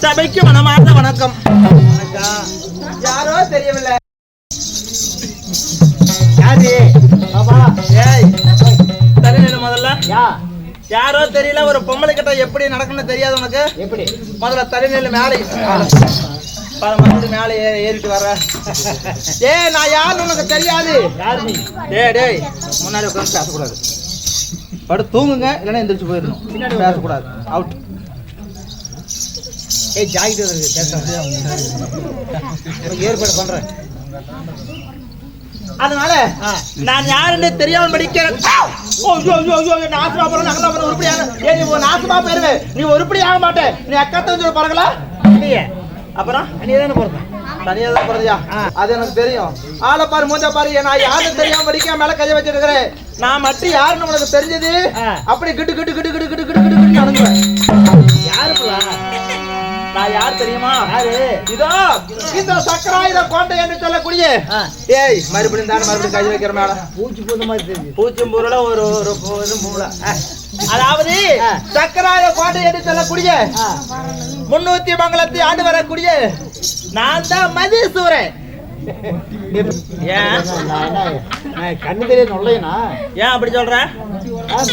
சபைக்கு மனமார்ந்த வணக்கம். யாரோ தெரியவில்லை. முதல்ல. யா. யாரோ தெரியல ஒரு பொம்பளை கிட்ட எப்படி நடக்கணும்னு தெரியாது உனக்கு. எப்படி? முதல்ல தலைநிலை மேலே மறுபடியும் மேலே ஏ- ஏறிட்டு வர்ற ஏய் நான் யாருன்னு உனக்கு தெரியாது. நீ? டேய் முன்னாடி உட்காந்து பேசக்கூடாது. படுத்து தூங்குங்க இல்லைன்னா எந்திரிச்சு போயிடணும். பின்னாடி பேசக்கூடாது. அவுட் ஏய் ஜாக்கெட் இருக்கு பேசுறேன் ஏற்பாடு பண்றேன். அதனால நான் யாருன்னு தெரியாமல் படிக்கிறேன். நாசமா போற நகலா போற உருப்படியாக ஏ நீ நாசமா போயிருவேன் நீ உருப்படி ஆக மாட்டேன். நீ அக்கத்தை சொல்லி பாருங்களா இல்லையே. அப்புறம்? நீ தானே போறேன் தனியா தான் போறதியா? அது எனக்கு தெரியும். ஆளை பாரு மூஞ்ச பாரு. நான் யாரும் தெரியாம படிக்க மேல கைய வச்சிருக்கிறேன் நான் மட்டும் யாருன்னு உனக்கு தெரிஞ்சது? அப்படி கிட்டு கிட்டு கிட்டு கிட்டு கிட்டு கிட்டு கிட்டு நடந்துவேன் யாருப்பா நான் யார் தெரியுமா? இதோ இந்த சக்கராயுத கோட்டை என்று சொல்லக்கூடிய. ஏய் மறுபடியும் தானே மறுபடியும் கை வைக்கிற மேல. பூச்சி பூந்த மாதிரி தெரியுது. பூச்சியம் பொருள ஒரு ஒரு மூளை. அதாவது. சக்கராய கோட்டை என்று சொல்லக்கூடிய. முன்னூத்தி மங்கலத்தை ஆண்டு வரக்கூடிய நான் தான் மதீசூரன் கண்ணு தெரிய நொல்லையனா? ஏன் அப்படி சொல்ற?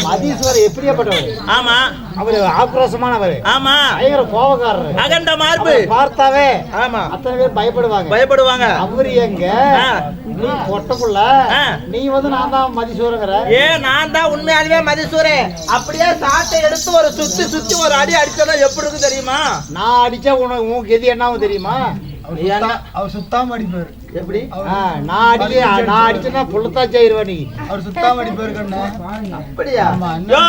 மதீஸ்வரர் எப்படியாப்பட்டவர்? ஆமா. அவர் ஆக்ரோஷமானவர். ஆமா. பயங்கர கோபக்காரர். அகண்ட மார்பு. பார்த்தாவே ஆமா. அத்தனை பேர் பயப்படுவாங்க. பயப்படுவாங்க. அவரு எங்க. நீ பொட்டப்புள்ள. ஆ. நீ வந்து நான் தான் மதிசூரங்கிற ஏ நான் தான் உண்மையாலுமே மதிசூரன் அப்படியே சாட்டை எடுத்து ஒரு சுத்தி சுத்தி ஒரு அடி அடிச்சதா எப்படி இருக்கு தெரியுமா? நான் அடிச்சா உனக்கு உன் கெதி என்னாவும் தெரியுமா? அவர் சுத்தாம அடிப்பாரு. எப்படி? நான் அடிக்க நான் அடிச்சேன்னா புள்ளத்தா செய்வா நீ. அவர் சுத்தாம அடிப்பாரு அப்படியா? என்ன?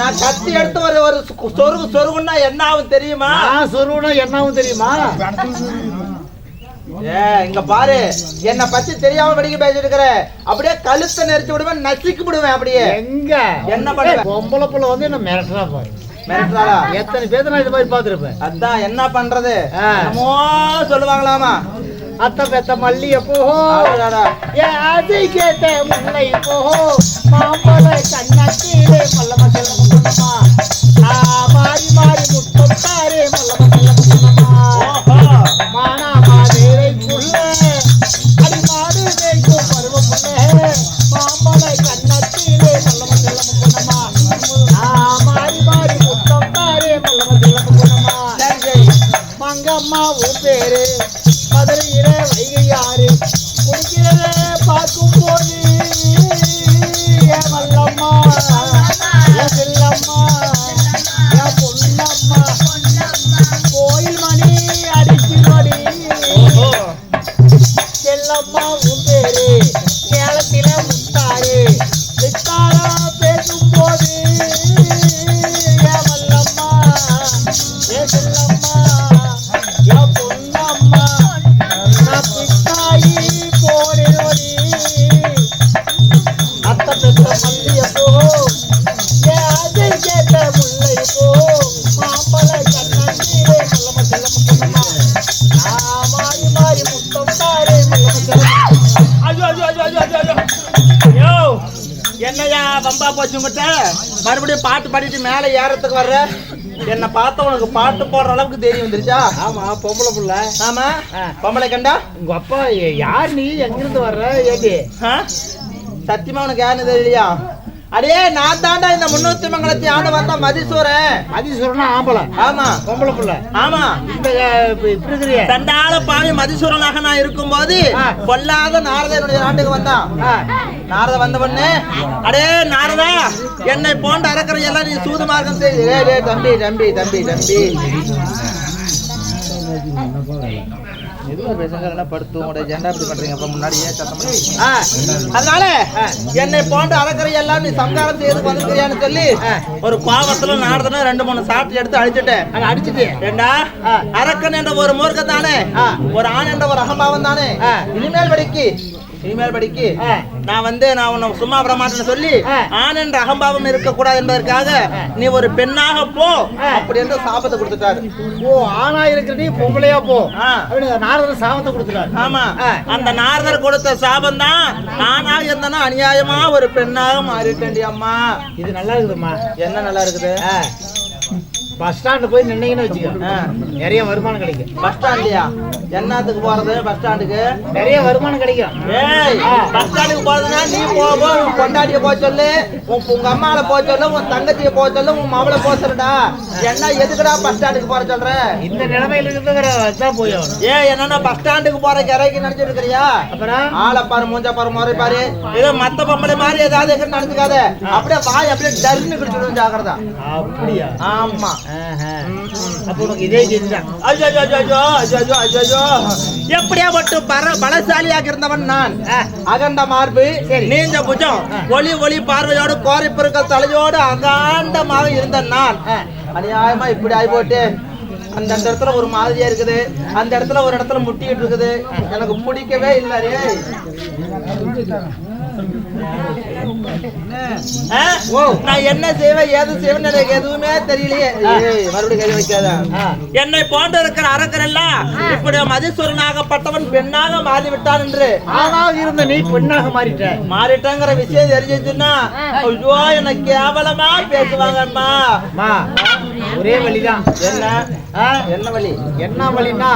நான் கத்தி எடுத்து ஒரு ஒரு சொருகு சொருகுன்னா என்ன ஆகும் தெரியுமா? நான் சொருவனா என்னாவும் தெரியுமா? ஏ இங்க பாரு. என்ன பத்தி தெரியாம படிக்க பேசிட்டு இருக்கிற. அப்படியே கழுத்தை நெரிச்சு விடுவேன் நசுக்கி விடுவேன் அப்படியே. எங்க? என்ன பண்ணுவ? ஏய், பொம்பளை புள்ள வந்து என்ன மிரட்டுறா பாரு. மிரட்டுறாளா? எத்தனை பேர் நான் இது மாதிரி பார்த்துருப்பேன். அதான் என்ன பண்றது. என்னமோ சொல்லுவாங்களாமா? அத்தை பெத்த மல்லிய போஹோ அதை கேட்ட முல்லை போஹோ மாம்பழ கண்ணத்திலே மல்லம செல்ல மாறி மாறி முத்தம் தாரே பாடிட்டு மேலே ஏறத்துக்கு வர்ற? என்ன பார்த்த உனக்கு பாட்டு போடுற அளவுக்கு தெரியும் வந்துருச்சா? ஆமா பொம்பளை புள்ள. ஆமா. பொம்பளை கண்டா? உங்க அப்பா யார் நீ? எங்கிருந்து வர்ற? ஏடி? சத்தியமா உனக்கு யாருன்னு தெரியலையா? அடே நான் தாண்டா இந்த முன்னூத்தி மங்கலத்தை ஆண்டு வந்தா மதிசூரன் மதீஸ்வரனா ஆம்பளை. ஆமா. பொம்பளை புள்ள. ஆமா. இந்த இப்படி தண்டால பாவி மதிசூரனாக நான் இருக்கும்போது ஆ. கொல்லாத நாரத என்னுடைய நாட்டுக்கு வந்தான் நாரத வந்த பொண்ணு அடே நாரதா என்னை போன்ற அரக்கரை எல்லாம் நீ சூது மார்க்கம் செய்து தம்பி தம்பி தம்பி தம்பி. எதுவும் பேசுங்க படுத்து ஜெண்டா இப்படி முன்னாடியே சத்தம் அதனால என்னை போன்ற அரக்கரை எல்லாம் நீ சம்சாரம் செய்து வந்திருக்கிறியான்னு சொல்லி ஒரு பாவத்துல நாரதனை ரெண்டு மூணு சாப்பிட்டு எடுத்து அழிச்சிட்டேன் அடிச்சுட்டு ஏண்டா அரக்கன் என்ற ஒரு மூர்க்கம் தானே ஒரு ஆண் என்ற ஒரு அகம்பாவம் தானே இனிமேல் படிக்கு இனிமேல் படிக்கு. நான் வந்து நான் உன்னை சும்மா விட மாட்டேன்னு சொல்லி. ஆண் என்ற அகம்பாவம் இருக்கக்கூடாது என்பதற்காக நீ ஒரு பெண்ணாக போ அப்படி என்று சாபத்தை கொடுத்துட்டாரு. ஓ ஆணா இருக்கிற நீ பொம்பளையா போ. நாரதர் சாபத்தை கொடுத்துட்டாரு. ஆமா. அந்த நாரதர் கொடுத்த சாபம் தான் நானாக இருந்தனா அநியாயமா ஒரு பெண்ணாக மாறிட்டேன்டி அம்மா. இது நல்லா இருக்குதும்மா. என்ன நல்லா இருக்குது. பஸ் ஸ்டாண்டு போய் நின்னீங்கன்னு வச்சுக்க. ஆ. நிறைய வருமானம் கிடைக்கும். பஸ் ஸ்டாண்ட்லயா? என்னத்துக்கு போறது? பஸ் ஸ்டாண்டுக்கு? நிறைய வருமானம் கிடைக்கும். பஸ் ஸ்டாண்டுக்கு போறதுன்னா நீ போக உன் பொண்டாட்டிய போக சொல்லு உன் உங்க அம்மாவை போக சொல்லு உன் தங்கச்சிய போக சொல்லு உன் மவளை போக சொல்லுடா. என்ன எதுக்குடா பஸ் ஸ்டாண்டுக்கு போற சொல்ற? இந்த நிலைமையில இருக்கிற தான் போய் ஆகணும் ஏ என்னன்னா பஸ் ஸ்டாண்டுக்கு போற இறக்கி நினைச்சிட்டு இருக்கிறியா அப்புறம்? ஆளை பாரு மூஞ்ச பாரு முறை பாரு. ஏதோ மத்த பொம்பளை மாதிரி ஏதாவது நினைச்சுக்காத. அப்படியே வாய் அப்படியே டர்னு கிடிச்சிடும் ஜாக்கிரதா. அப்படியா? ஆமா. அப்ப உனக்கு இதே இதுதான் எப்படியா மட்டும் பர பலசாலியாக இருந்தவன் நான் அகண்ட மார்பு நீண்ட புஜம் ஒளி ஒளி பார்வையோடு கோரை பெருக்கல் தலையோடு அகாண்டமாக இருந்த நான். அநியாயமா இப்படி ஆகி போட்டு அந்த இடத்துல ஒரு மாதிரியா இருக்குது. அந்த இடத்துல ஒரு இடத்துல முட்டிக்கிட்டு இருக்குது. எனக்கு பிடிக்கவே இல்லை? நான் என்ன செய்வேன் ஏது செய்வேன் எனக்கு எதுவுமே தெரியலையே. மறுபடியும் கை வைக்காத? என்னை போன்று இருக்கிற அரக்கர் எல்லாம் இப்படி மதிசுரனாகப்பட்டவன் பெண்ணாக மாறிவிட்டான் என்று. ஆணாக இருந்த நீ பெண்ணாக மாறிட்ட. மாறிட்டங்கிற விஷயம் தெரிஞ்சிச்சுன்னா ஐயோ என்ன கேவலமா பேசுவாங்கம்மா ஒரே வழிதான். என்ன? வழி? என்ன வழின்னா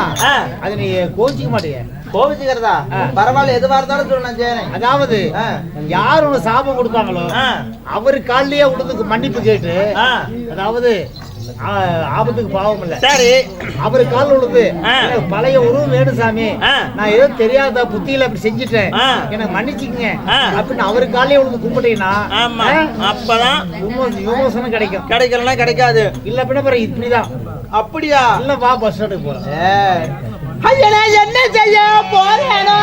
அது நீ கோச்சிக்க மாட்டிய. கோபிச்சுக்கிறதா? பரவாயில்ல எதுவா இருந்தாலும் சொல்லு நான் செய்யறேன் அதாவது. யார் உனக்கு சாபம் கொடுப்பாங்களோ ஆ, அவரு கால்லயே உனக்கு மன்னிப்பு கேட்டு. அதாவது ஆபத்துக்கு பாவம் இல்ல. சரி. அவரு கால். எனக்கு பழைய உருவம் வேணும் சாமி. நான் ஏதோ தெரியாத புத்தியில அப்படி செஞ்சுட்டேன். எனக்கு மன்னிச்சுக்கங்க. அப்படின்னு அவரு காலையே உனக்கு கும்பிட்டீங்கன்னா அப்பதான் விமோ- விமோசனம் கிடைக்கும். கிடைக்கலாம் கிடைக்காது. இல்ல பின்ன இப்படிதான். அப்படியா? இல்ல வா பஸ் ஸ்டாண்டுக்கு போறோம் ஐயனா என்ன செய்ய போறேனோ?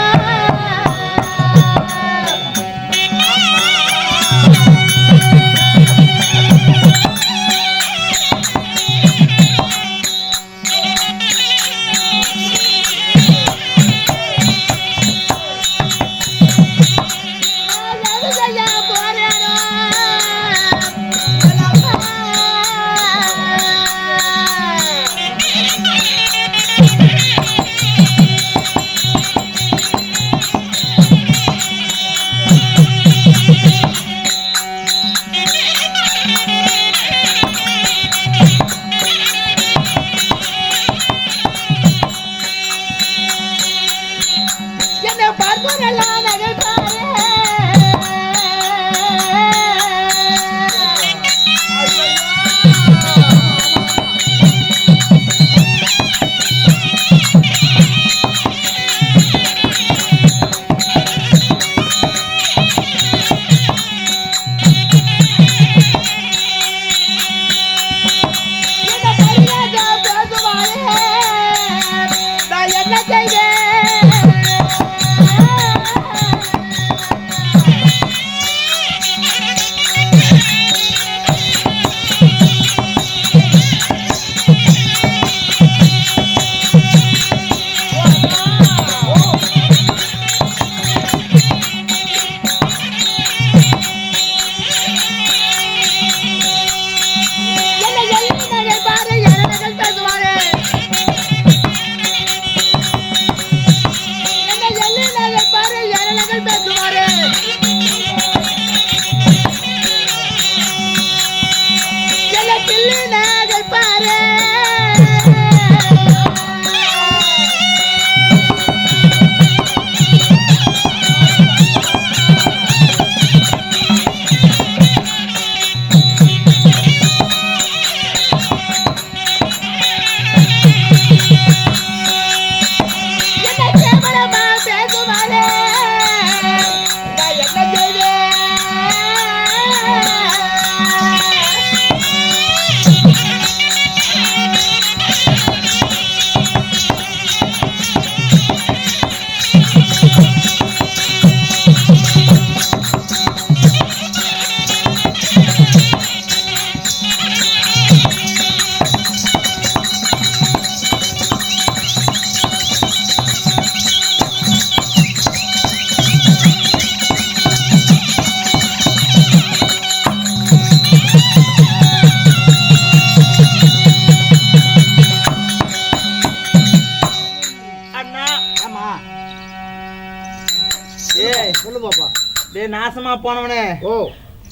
போனவனே. ஓ.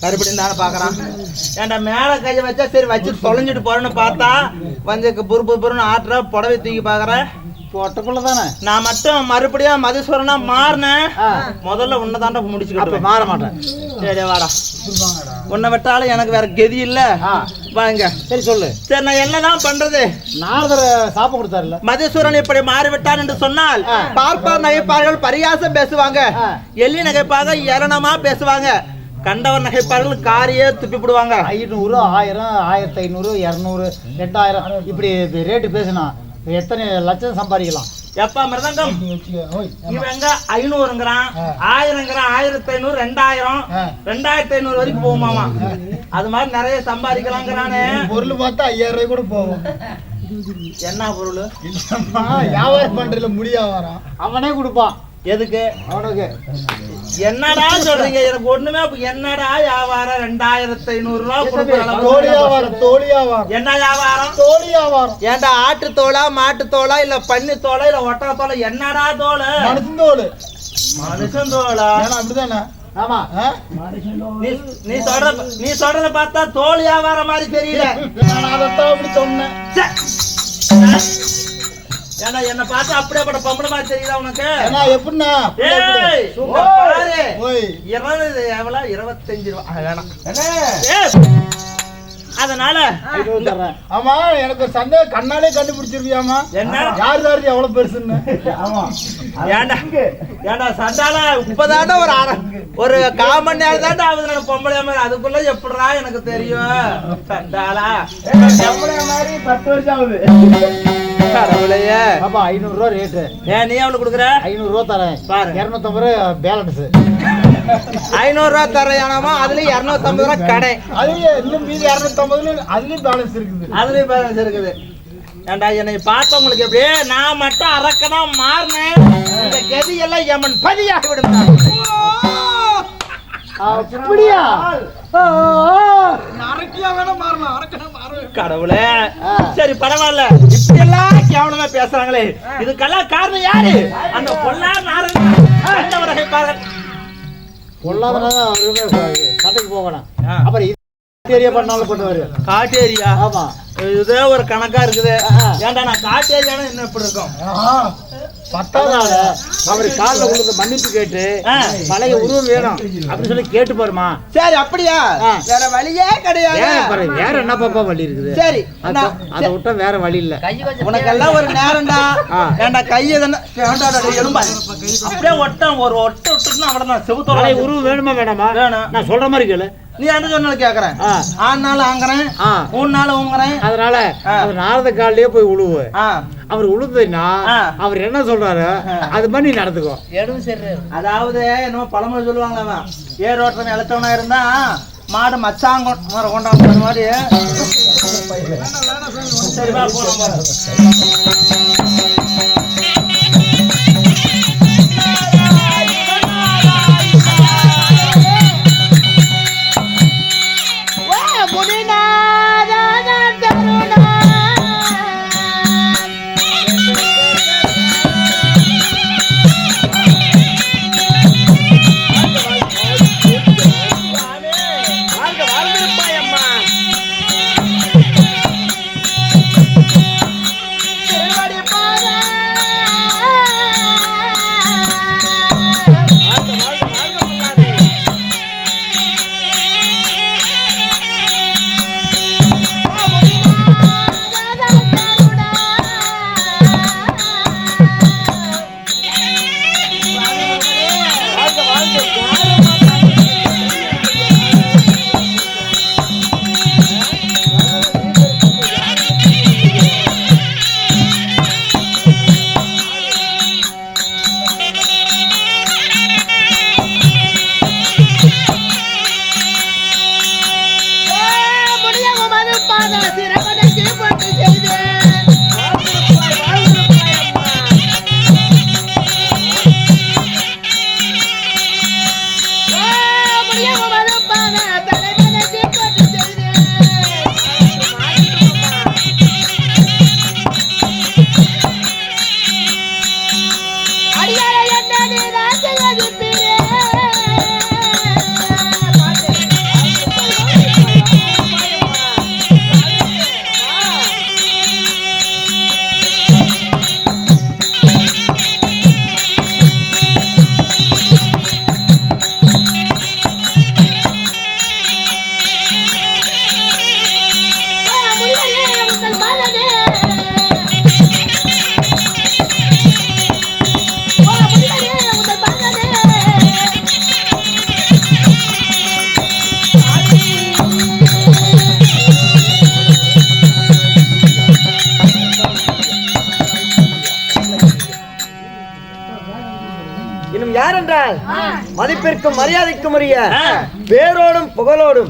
மறுபடியும் தானே பாக்குறான். ஏன்டா மேல கைய வச்சா சரி வச்சு தொலைஞ்சிட்டு போறேன்னு பார்த்தா வந்து புரு புரு புருன்னு ஆட்டுற புடவை தூக்கி பாக்குற. பொட்ட புள்ள தானே நான் மட்டும் மறுபடியும் மதீஸ்வரனா மாறினேன். முதல்ல உன்னை தாண்டா அப்ப முடிச்சுக்கிட்டு மாற மாட்டேன். சரி வாடா. உன்னை விட்டாலும் எனக்கு வேற கதி இல்ல. வாங்க சரி சொல்லு. சரி நான் என்னதான் பண்றது? நாரதர் சாப்ப கொடுத்தாருல்ல. மதீஸ்வரன் இப்படி மாறிவிட்டான் என்று சொன்னால். பார்ப்பார் நகைப்பார்கள் பரியாசம் பேசுவாங்க. எள்ளி நகைப்பாக ஏளனமா பேசுவாங்க. கண்டவர் நகைப்பார்கள் காரியே துப்பிப்படுவாங்க ஐநூறு ஆயிரம் ஆயிரத்தி ஐநூறு இரநூறு ரெண்டாயிரம் இப்படி ரேட்டு பேசினா எத்தனை லட்சம் சம்பாதிக்கலாம்? எப்பா மிருதங்கம்? இவங்க ஐநூறுங்கிறான். ஆயிரங்கிறான் ஆயிரத்தி ஐநூறு ரெண்டாயிரம். ரெண்டாயிரத்தி ஐநூறு வரைக்கும் போகுமாமா அது மாதிரி நிறைய சம்பாதிக்கலாங்கிறானே. பொருள் பார்த்தா ஐயாயிரம் ரூபாய் கூட போகும் என்ன பொருள்? வியாபாரம் பண்றதுல முடியாவாரம் அவனே கொடுப்பான். எதுக்கு? அவனுக்கு. என்னடா சொல்றீங்க? எனக்கு ஒண்ணுமே என்னடா வியாபாரம்? ரெண்டாயிரத்தி ஐநூறு ரூபா கொடுக்குற அளவுக்கு தோழி வியாபாரம் தோழி வியாபாரம். என்ன வியாபாரம்? தோழி வியாபாரம். ஏன்டா ஆட்டு தோலா மாட்டு தோலா இல்ல பன்னி தோலா இல்ல ஒட்டக தோலா? என்னடா தோல்? மனுஷன் தோல். மனுஷன் தோலா? அப்படிதானே? ஆமா. நீ சொல்ற நீ சொல்றத பார்த்தா தோல் வியாபாரம் மாதிரி தெரியல. நான் அதைத்தான் அப்படி சொன்னேன். ஏன்டா என்ன பார்த்தா அப்படியே பொம்பளை மாதிரி தெரியுதா உனக்கு? ஏன்னா எப்படின்னா இருபது எவ்வளவு இருபத்தஞ்சு ரூபா. வேணாம். அதனால ஆமா எனக்கு ஒரு சந்தேகம். கண்ணாலே கண்டுபிடிச்சிருவியாமா? என்ன? யார் யாரு எவ்வளவு பெருசுன்னு? ஆமா. ஏன்டா ஏன்டா சண்டால இப்பதாண்டா ஒரு அரை ஒரு கால் மணி நேரம் தாண்டா ஆகுது நான் பொம்பளை மாதிரி. அதுக்குள்ள எப்படிடா எனக்கு தெரியும்? சண்டாலா மாதிரி பத்து வருஷம் ஆகுது. கடவுளையே. பாப்பா ஐநூறு ரூபா ரேட்டு ஏன் நீ எவ்வளவு கொடுக்குற? ஐநூறு ரூபா தரேன். பாரு. இரநூத்தம்பது ரூபா பேலன்ஸ் ஐநூறு ரூபா தரையானமா அதுல இருநூத்தம்பது ரூபா கடை. அதுலயும் இன்னும் மீதி இரநூத்தம்பதுல அதுலயும் பேலன்ஸ் இருக்குது. அதுலயும் பேலன்ஸ் இருக்குது. என்னை பார்த்தவங்களுக்கு எப்படியே நான் மட்டும் அரக்கதான் மாறினேன். இந்த கதி எல்லாம் எமன் பதியாக விடுங்க அப்படியா? கடவுளே. சரி பரவாயில்ல. இப்படி எல்லாம் கேவலமா பேசுறாங்களே. இதுக்கெல்லாம் காரணம் யாரு? அந்த பொல்லா நாரன் கண்டவரை கேட்பார்கள். பொல்லாதனால அவருமே சட்டைக்கு போகணும். அப்புறம் இது ஏரியா பண்ணாலும் பண்ணுவாரு காட்டு ஏரியா ஆமா. இதே ஒரு கணக்கா இருக்குது. ஏன்டா நான் காட்டு ஏரியானா என்ன இப்படி இருக்கும்? பத்தாவது நாள். அவர் காலில் விழுந்து மன்னிப்பு கேட்டு. பழைய உருவம் வேணும். அப்படின்னு சொல்லி கேட்டு பாருமா. சரி அப்படியா. வேற வழியே வேற கிடையாது வேற என்ன பாப்பா வழி இருக்குது? சரி அத நான்- விட்டா வேற வழி இல்ல. உனக்கெல்லாம் ஒரு நேரம்டா. ஆ. ஏன்டா கையை அப்படியே ஒட்டம் ஒரு ஒட்ட விட்டுனா அவ்வளவுதான் பழைய செவுத்தோட உருவம் வேணுமா வேணாமா? வேணும். நான் சொல்ற மாதிரி கேளு. நீ என்ன சொன்னாலும் கேக்குறேன். ஆ. ஆனாலும் ஆங்குறேன் ஆ. ஊன்னாலும் ஊங்குறேன் அதனால. அவர் நாரத காலிலேயே போய் உழுவு. ஆ. அவர் உழுதுன்னா ஆ. அவர் என்ன சொல்றாரு? அது மாதிரி நீ நடந்துக்கோ அதாவது என்னமோ பழமொழி சொல்லுவாங்க அவன். ஏர் ஓட்டுறவன் இழைச்சவனா இருந்தா மாடு மச்சாங்க கொண்டாடுற மாதிரி. சரி வா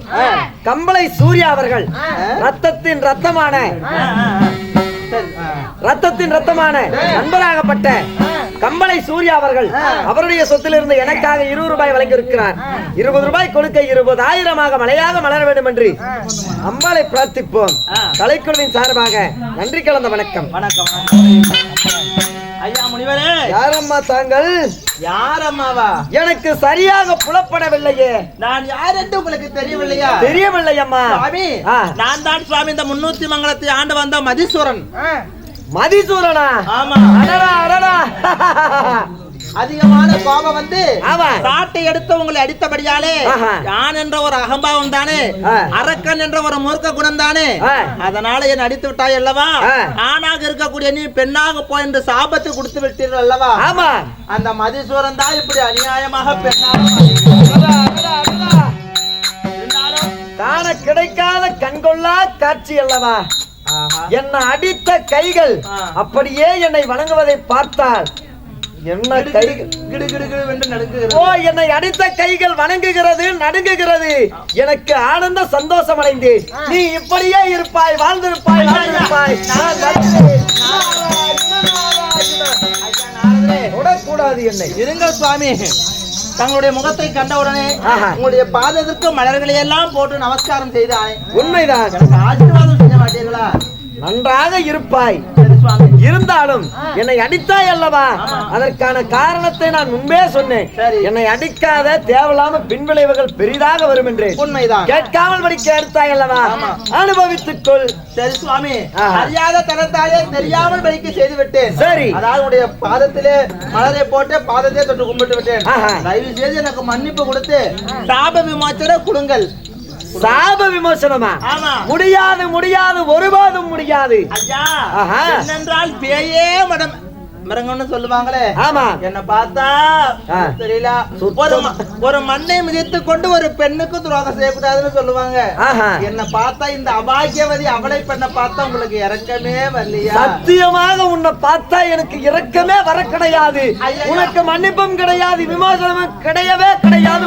புகழோடும் கம்பளை சூர்யா அவர்கள். ரத்தத்தின் ரத்தமான. ரத்தத்தின் ரத்தமான நண்பராகப்பட்ட கம்பளை சூர்யா அவர்கள் அவருடைய சொத்திலிருந்து எனக்காக இருபது ரூபாய் வழங்கியிருக்கிறார். இருபது ரூபாய் கொடுக்க இருபது ஆயிரமாக மழையாக மலர வேண்டும் என்று அம்பாளை பிரார்த்திப்போம். கலைக்குழுவின் சார்பாக நன்றி கலந்த வணக்கம் வணக்கம். ஐயா முனிவரே. யாரம்மா தாங்கள்? யார் அம்மாவா எனக்கு சரியாக புலப்படவில்லையே. நான் யார் என்று உங்களுக்கு தெரியவில்லையா? தெரியவில்லை அம்மா சுவாமி. நான் தான் சுவாமி இந்த முன்னூத்தி மங்கலத்தை ஆண்டு வந்த மதீஸ்வரன் மதிசூரனா? ஆமா. அடடா அடடா. அதிகமான கோபம் வந்து சாட்டை எடுத்து உங்களை அடித்தபடியாலே. யான் என்ற ஒரு அகம்பாவம் தானே. அரக்கன் என்ற ஒரு மூர்க்க குணம் தானே. அதனால என் அடித்து விட்டாய் அல்லவா. ஆணாக இருக்கக்கூடிய நீ பெண்ணாக போ என்று சாபத்தை கொடுத்து விட்டீர்கள் அல்லவா ஆமா அந்த மதீஸ்வரன் தான் இப்படி அநியாயமாக பெண்ணாக காண கிடைக்காத கண்கொள்ளா காட்சி அல்லவா. என்னை அடித்த கைகள். அப்படியே என்னை வணங்குவதை பார்த்தால் என்ன கைகள் ஓ என்னை அடித்த கைகள் வணங்குகிறது நடுங்குகிறது. எனக்கு ஆனந்த சந்தோஷம் அடைந்தேன். நீ இப்படியே இருப்பாய் வாழ்ந்திருப்பாய் வாழ்ந்திருப்பாய். தொடக்கூடாது என்னை. இருங்கள் சுவாமி. தங்களுடைய முகத்தை கண்டவுடனே ஆஹா. உங்களுடைய பாதத்திற்கு மலர்களை எல்லாம் போட்டு நமஸ்காரம் செய்தானே உண்மைதான். எனக்கு ஆசீர்வாதம் செய்ய மாட்டீர்களா? நன்றாக இருப்பாய். இருந்தாலும் என்னை அடித்தாய் அல்லவா? அதற்கான காரணத்தை நான் முன்பே சொன்னேன். என்னை அடிக்காத தேவையில்லாம பின்விளைவுகள் பெரிதாக வரும் என்றேன். உண்மைதான். கேட்காமல் படிக்க எடுத்தாய் அல்லவா. அனுபவித்துக் கொள். சரி சுவாமி. அறியாத தனத்தாலே தெரியாமல் படிக்க செய்து விட்டேன் சரி. அதாவது உடைய பாதத்திலே மலரை போட்டு பாதத்தை தொட்டு கும்பிட்டு விட்டேன். தயவு செய்து எனக்கு மன்னிப்பு கொடுத்து சாப விமோச்சனை கொடுங்கள். சாப விமோசனமா? முடியாது முடியாது ஒருபோதும் முடியாது. என்னென்றால் பேயே மடம். சொல்லுவாங்களே. ஆமா. என்ன பார்த்தா. தெரியல. ஒரு ஒரு மண்ணை மிதித்து கொண்டு ஒரு பெண்ணுக்கு துரோகம் செய்யக்கூடாதுன்னு சொல்லுவாங்க. என்ன பார்த்தா இந்த அபாகியவதி அவளை பெண்ணை பார்த்தா உங்களுக்கு இறக்கமே வரலையா? சத்தியமாக உன்னை பார்த்தா எனக்கு இரக்கமே வர கிடையாது. உனக்கு மன்னிப்பும் கிடையாது விமோசனமும் கிடையவே கிடையாது.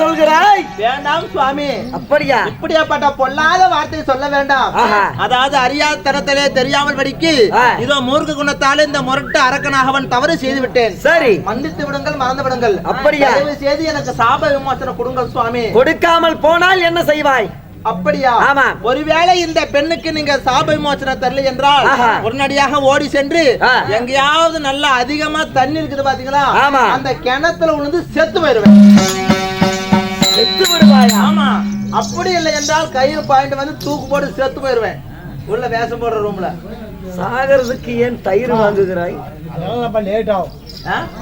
சொல்கிறாய் வேண்டாம் சுவாமி அப்படியா இப்படியாப்பட்ட பொல்லாத வார்த்தை சொல்ல வேண்டாம். அதாவது அறியாத தரத்திலே தெரியாமல் படிக்கு. இதோ மூர்க்க குணத்தாலே இந்த முரட்டு அரக்கனாக அவன் தவறு செய்து விட்டேன் சரி மன்னித்து விடுங்கள் மறந்து விடுங்கள் அப்படியா? செய்து எனக்கு சாப விமோசனம் கொடுங்கள் சுவாமி கொடுக்காமல் போனால் என்ன செய்வாய் அப்படியா ஆமா. ஒருவேளை இந்த பெண்ணுக்கு நீங்க சாப விமோசனம் தரல என்றால். உடனடியாக ஓடி சென்று. எங்கேயாவது நல்லா அதிகமா தண்ணி இருக்குது பாத்தீங்களா. அந்த கிணத்துல விழுந்து செத்து போயிருவேன் செத்து விடுவாயா? ஆமா. அப்படி இல்லை என்றால் கையில் பாயிண்ட் வந்து தூக்கு போட்டு செத்து போயிருவேன் உள்ள வேஷம் போடுற ரூம்ல சாகரத்துக்கு ஏன் தயிர் வாங்குகிறாய்? அதெல்லாம் நம்ம லேட் ஆகும்.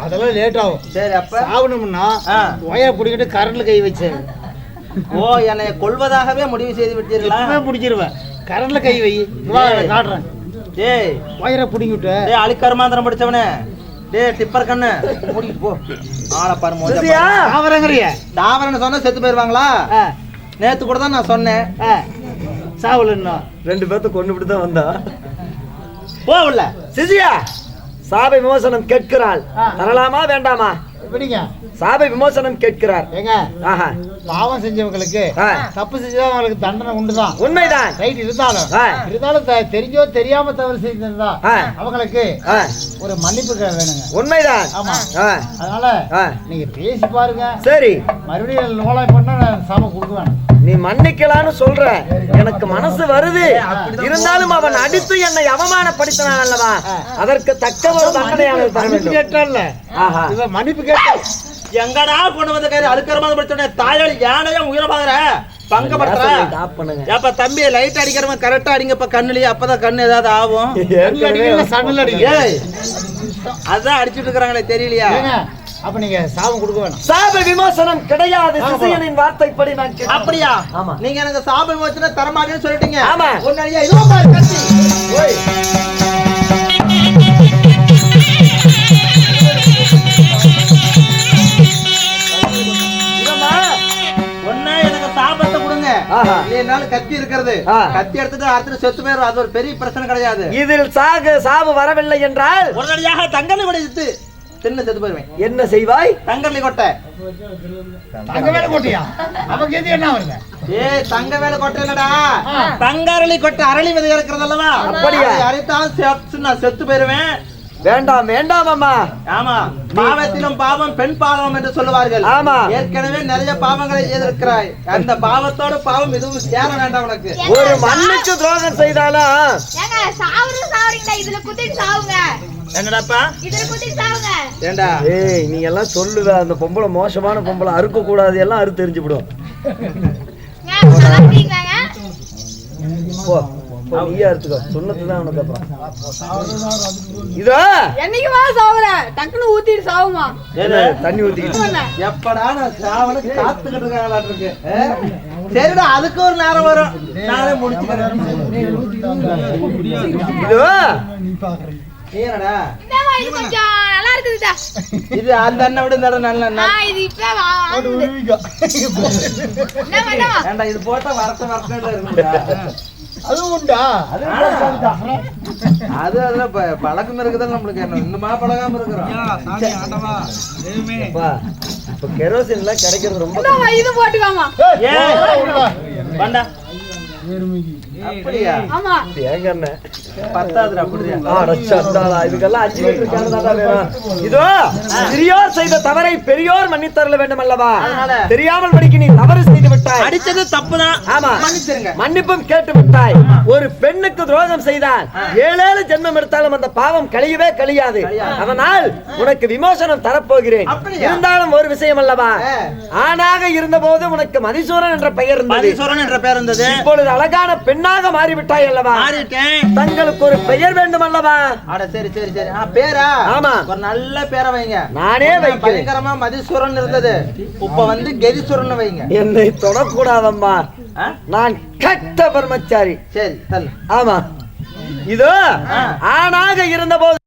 அதெல்லாம் லேட் ஆகும். சரி அப்ப? சாவணும்னா ஆ. ஒயரை பிடிக்கிட்டு கரண்ட்ல கை வச்சேன் ஓ என்னை கொள்வதாகவே முடிவு செய்து விட்டீர்களா? பிடிச்சிருவேன். கரண்ட்ல கை வை. காட்டுறேன். டேய் ஒயரை பிடிங்கிட்டு டேய் அழிக்கருமாந்திரம் படிச்சவனே. டேய் டிப்பர் கண்ணு. மூடிட்டு போ. ஆளை பாரு மோஜா. சாவரங்கிறிய தாவரன்னு சொன்னா செத்து போயிருவாங்களா? நேத்து கூட தான் நான் சொன்னேன். சாவலன்னா ரெண்டு பேர்த்த கொண்டு தான் வந்தா. போ உள்ள சிசியா சாபை விமோசனம் கேட்கிறாள். தரலாமா வேண்டாமா? எப்படிங்க? சாபை விமோசனம் கேட்கிறார். ஏங்க ஆஹா. பாவம் செஞ்சவங்களுக்கு. தப்பு செஞ்சா அவங்களுக்கு தண்டனை உண்டுதான். உண்மைதான். ரைட் இருந்தாலும். இருந்தாலும் தெரிஞ்சோ தெரியாம தவறு செய்திருந்தா. அவங்களுக்கு ஒரு மன்னிப்பு வேணுங்க. உண்மைதான். ஆமா. அதனால. நீங்க பேசி பாருங்க. சரி. மறுபடியும் நோலாய் பண்ணா சாம கொடுக்க நீ மன்னிக்கலான்னு சொல்ற. எனக்கு மனசு வருது. இருந்தாலும் அவன் அடித்து என்னை அவமானப்படுத்தினான் அல்லவா? அதற்கு தக்க ஒரு தண்டனை அவனுக்கு தர வேண்டும். இவன் மன்னிப்பு கேட்டா எங்கடா கொண்டு வந்த கயிறு? அழுக்கரமாக படிச்சோடனே தாயாளி யானையும் உயிரை பாக்குற? ஏப்பா தம்பி லைட் அடிக்கிறவன் கரெக்டா அடிங்கப்பா கண்ணுலயே அப்பதான் கண்ணு ஏதாவது ஆகும். அதான் அடிச்சிட்டு இருக்கிறாங்களே தெரியலையா? அப்ப நீங்க சாபம் கொடுக்க வேணும். சாப விமோசனம் கிடையாது சிசையனின் வார்த்தைப்படி நான். அப்படியா? ஆமா. நீங்க எனக்கு சாபம் வச்சுனா தரமாட்டேன்னு சொல்லிட்டீங்க. ஆமா. உடனடியா இதோ பாரு கத்தி. இல்லைனாலும் கத்தி இருக்கிறது. கத்தி எடுத்துட்டு அடுத்து செத்து போயிடும் அது ஒரு பெரிய பிரச்சனை கிடையாது. இதில் சாக சாவு வரவில்லை என்றால் உடனடியாக தங்கலை கொடைத்து தின்னு செத்து போயிருவேன். என்ன செய்வாய்? தங்கலை கொட்டை. அங்க வேலை போட்டியா நமக்கு எது என்ன வருங்க ஏய் தங்க வேலை கொட்டை இல்லடா தங்க அரளி கொட்டை அரளி விதை இருக்கிறது அல்லவா? அப்படியா? செத்து நான் செத்து போயிருவேன். வேண்டாம் வேண்டாம் அம்மா. ஆமா பாவத்திலும் பாவம் பெண் பாவம் என்று சொல்லுவார்கள். ஆமா. ஏற்கனவே நிறைய பாவங்களை செய்திருக்கிறாய். அந்த பாவத்தோட பாவம் எதுவும் சேர வேண்டாம் உனக்கு. ஒரு மண்ணுக்கு துரோகம் செய்தாலும் ஏங்க சாவுறது சாவுறீங்களா இதுல குத்திட்டு சாவுங்க. என்னடாப்பா? இதுல குத்திட்டு சாவுங்க. ஏண்டா? ஏய் நீ எல்லாம் சொல்லுவ அந்த பொம்பளை மோசமான பொம்பளை அறுக்க கூடாது எல்லாம் அறுத்து தெரிஞ்சுவிடும் போ, நீயே சொன்னதுதான் உனக்கு அப்புறம். இதோ! என்னைக்குமா சாவுற? டக்குன்னு ஊத்திட்டு சாவுமா. தண்ணி ஊத்திக்கிட்டு. எப்படா நான் சாவன காத்துக்கிட்டு இருக்காங்களாட்டு இருக்கு ஆ? சரிடா அதுக்கு ஒரு நேரம் வரும். நானே முடிச்சுக்கிறேன். இதோ! நீ என்னடா இந்தாம்மா, இது கொஞ்சம் நல்லா இருக்குதுடா இது அந்த அண்ணன் விட இந்த நல்ல அண்ணன் இது இப்ப வா-. ஏண்டா இது போட்டா இருக்கும்டா அதுவும் உண்டா? அது அது அதுல ப- பழக்கம் இருக்குதா? நம்மளுக்கு என்ன இன்னுமா பழகாம இருக்கிறோம்? அப்பா, இப்ப கெரோசின்ல கிடைக்கிறது ரொம்ப இது போட்டுக்காமா அப்படியா? ஆமா. ஏங்க அண்ணன் பத்தாதுடா அப்படியா ஆட சண்டாளா, இதுக்கெல்லாம் அஞ்சு லிட்டர் கேன் தான்டா வேணும். இதோ சிறியோர் செய்த தவறை பெரியோர் மன்னித்தரல வேண்டும் அல்லவா அதனால? தெரியாமல் படிக்க நீ தவறு செய்து விட்டாய். அடிச்சது தப்புதான். ஆமா. மன்னிச்சிருங்க. மன்னிப்பும் கேட்டு விட்டாய். ஒரு பெண்ணுக்கு துரோகம் செய்தால் ஏழேழு ஜென்மம் எடுத்தாலும் அந்த பாவம் கழியவே கழியாது. அதனால் உனக்கு விமோசனம் தரப்போகிறேன்? இருந்தாலும் ஒரு விஷயம் அல்லவா. ஆணாக இருந்தபோது உனக்கு மதிசூரன் என்ற பெயர் இருந்தது. மதீஸ்வரன் என்ற பேர் இருந்தது. இப்பொழுது அழகான பெண்ணாக மாறிவிட்டாய் அல்லவா? தங்களுக்கு ஒரு பெயர் வேண்டும் அல்லவா? அட சரி சரி சரி. பேரா? ஆமா. ஒரு நல்ல பேரை வைங்க. நானே பயங்கரமா மதீஸ்வரன் இருந்தது. இப்ப வந்து கெதிஸ்வரன் வைங்க. என்னை தொடக்கூடாதம்மா? நான் கட்ட பிரம்மச்சாரி. சரி ஆமா. இதோ ஆணாக இருந்தபோது